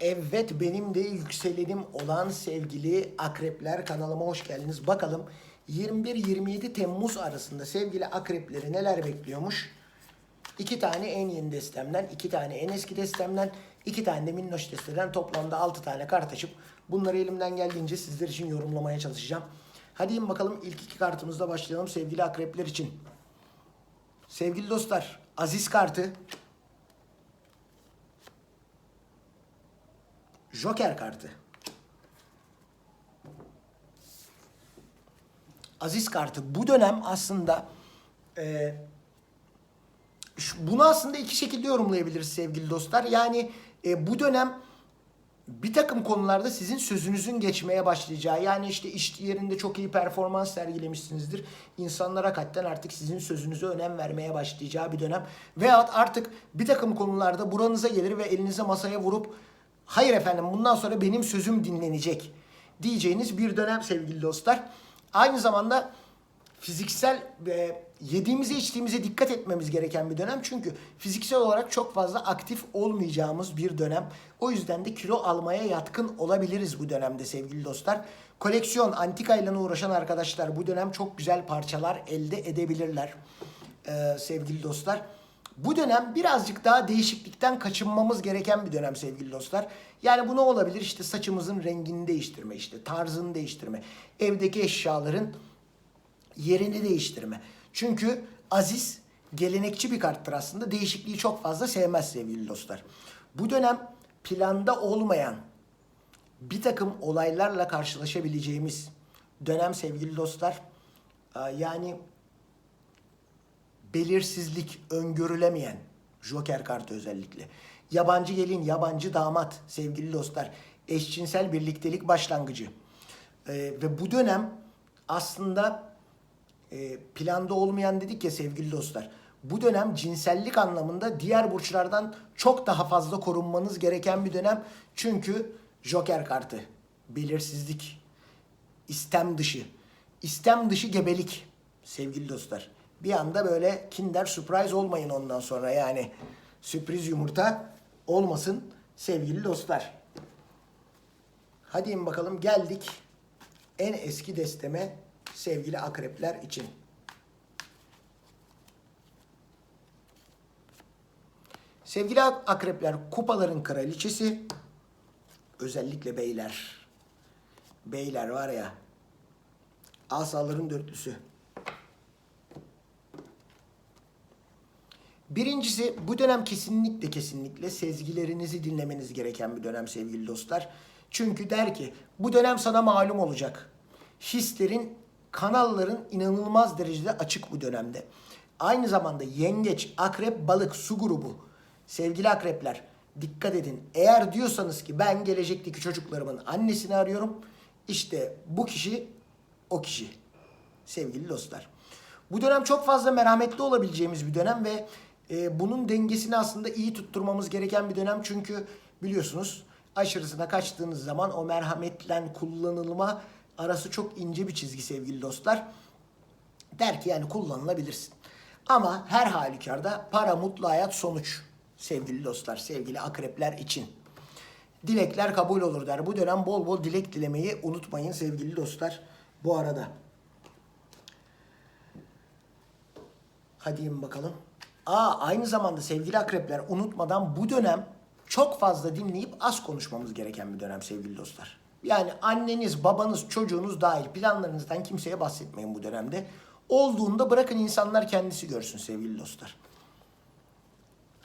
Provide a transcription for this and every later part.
Evet benim de yükselenim olan sevgili akrepler kanalıma hoş geldiniz. Bakalım 21-27 Temmuz arasında sevgili akrepleri neler bekliyormuş? İki tane en yeni destemden, iki tane en eski destemden, iki tane de minnoş desteden toplamda altı tane kart açıp bunları elimden geldiğince sizler için yorumlamaya çalışacağım. Hadi bakalım ilk iki kartımızla başlayalım sevgili akrepler için. Sevgili dostlar, Aziz kartı, Joker kartı. Aziz kartı. Bu dönem aslında e, bunu aslında iki şekilde yorumlayabiliriz sevgili dostlar. Yani e, bu dönem bir takım konularda sizin sözünüzün geçmeye başlayacağı yani işte iş yerinde çok iyi performans sergilemişsinizdir. İnsanlar hakikaten artık sizin sözünüze önem vermeye başlayacağı bir dönem. Veyahut artık bir takım konularda buranıza gelir ve elinize masaya vurup hayır efendim bundan sonra benim sözüm dinlenecek diyeceğiniz bir dönem sevgili dostlar. Aynı zamanda fiziksel ve yediğimize içtiğimize dikkat etmemiz gereken bir dönem. Çünkü fiziksel olarak çok fazla aktif olmayacağımız bir dönem. O yüzden de kilo almaya yatkın olabiliriz bu dönemde sevgili dostlar. Koleksiyon, antika ile uğraşan arkadaşlar bu dönem çok güzel parçalar elde edebilirler ee, sevgili dostlar. Bu dönem birazcık daha değişiklikten kaçınmamız gereken bir dönem sevgili dostlar. Yani bu ne olabilir? İşte saçımızın rengini değiştirme, işte tarzını değiştirme, evdeki eşyaların yerini değiştirme. Çünkü Aziz gelenekçi bir karttır aslında. Değişikliği çok fazla sevmez sevgili dostlar. Bu dönem planda olmayan bir takım olaylarla karşılaşabileceğimiz dönem sevgili dostlar. Yani belirsizlik, öngörülemeyen Joker kartı özellikle. Yabancı gelin, yabancı damat sevgili dostlar. Eşcinsel birliktelik başlangıcı. Ee, ve bu dönem aslında e, planda olmayan dedik ya sevgili dostlar. Bu dönem cinsellik anlamında diğer burçlardan çok daha fazla korunmanız gereken bir dönem. Çünkü Joker kartı, belirsizlik, istem dışı, istem dışı gebelik sevgili dostlar. Bir anda böyle kinder surprise olmayın ondan sonra yani sürpriz yumurta olmasın sevgili dostlar. Hadi bakalım geldik en eski desteme sevgili akrepler için. Sevgili ak- akrepler kupaların kraliçesi özellikle beyler. Beyler var ya asaların dörtlüsü. Birincisi bu dönem kesinlikle kesinlikle sezgilerinizi dinlemeniz gereken bir dönem sevgili dostlar. Çünkü der ki bu dönem sana malum olacak. Hislerin, kanalların inanılmaz derecede açık bu dönemde. Aynı zamanda yengeç, akrep, balık, su grubu. Sevgili akrepler dikkat edin. Eğer diyorsanız ki ben gelecekteki çocuklarımın annesini arıyorum. işte bu kişi o kişi sevgili dostlar. Bu dönem çok fazla merhametli olabileceğimiz bir dönem ve e, bunun dengesini aslında iyi tutturmamız gereken bir dönem. Çünkü biliyorsunuz aşırısına kaçtığınız zaman o merhametlen kullanılma arası çok ince bir çizgi sevgili dostlar. Der ki yani kullanılabilirsin. Ama her halükarda para, mutlu hayat, sonuç sevgili dostlar, sevgili akrepler için. Dilekler kabul olur der. Bu dönem bol bol dilek dilemeyi unutmayın sevgili dostlar bu arada. Hadi bakalım. Aa aynı zamanda sevgili akrepler unutmadan bu dönem çok fazla dinleyip az konuşmamız gereken bir dönem sevgili dostlar. Yani anneniz, babanız, çocuğunuz dahil planlarınızdan kimseye bahsetmeyin bu dönemde. Olduğunda bırakın insanlar kendisi görsün sevgili dostlar.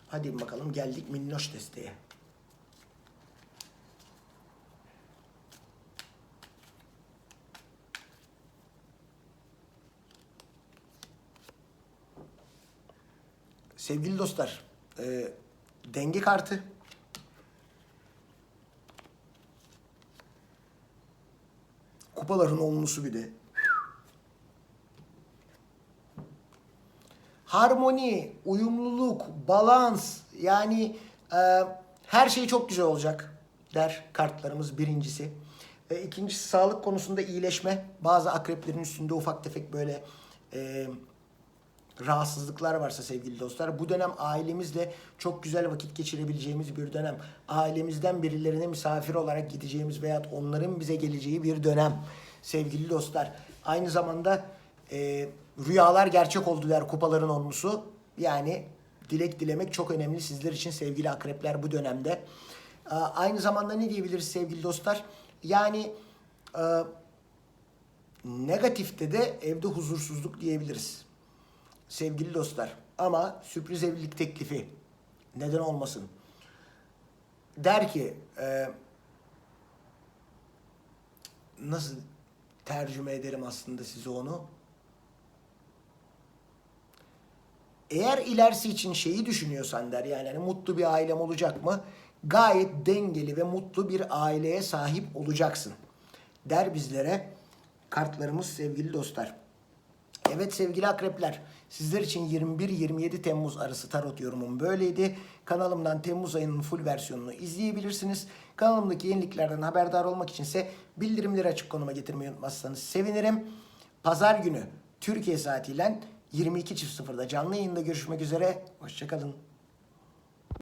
Hadi bakalım geldik minnoş desteğe. Sevgili dostlar, e, denge kartı. Kupaların onlusu bir de. Harmoni, uyumluluk, balans yani e, her şey çok güzel olacak der kartlarımız birincisi. E, ikincisi sağlık konusunda iyileşme. Bazı akreplerin üstünde ufak tefek böyle e, rahatsızlıklar varsa sevgili dostlar bu dönem ailemizle çok güzel vakit geçirebileceğimiz bir dönem. Ailemizden birilerine misafir olarak gideceğimiz veya onların bize geleceği bir dönem sevgili dostlar. Aynı zamanda e, rüyalar gerçek oldu der kupaların onlusu. Yani dilek dilemek çok önemli sizler için sevgili akrepler bu dönemde. Aa, Aynı zamanda ne diyebiliriz sevgili dostlar? Yani e, negatifte de evde huzursuzluk diyebiliriz. Sevgili dostlar. Ama sürpriz evlilik teklifi neden olmasın? Der ki e, nasıl tercüme ederim aslında size onu? Eğer ilerisi için şeyi düşünüyorsan der yani hani mutlu bir ailem olacak mı? Gayet dengeli ve mutlu bir aileye sahip olacaksın. Der bizlere kartlarımız sevgili dostlar. Evet sevgili akrepler, sizler için 21-27 Temmuz arası tarot yorumum böyleydi. Kanalımdan Temmuz ayının full versiyonunu izleyebilirsiniz. Kanalımdaki yeniliklerden haberdar olmak içinse bildirimleri açık konuma getirmeyi unutmazsanız sevinirim. Pazar günü Türkiye saatiyle 22.00'da canlı yayında görüşmek üzere. Hoşçakalın.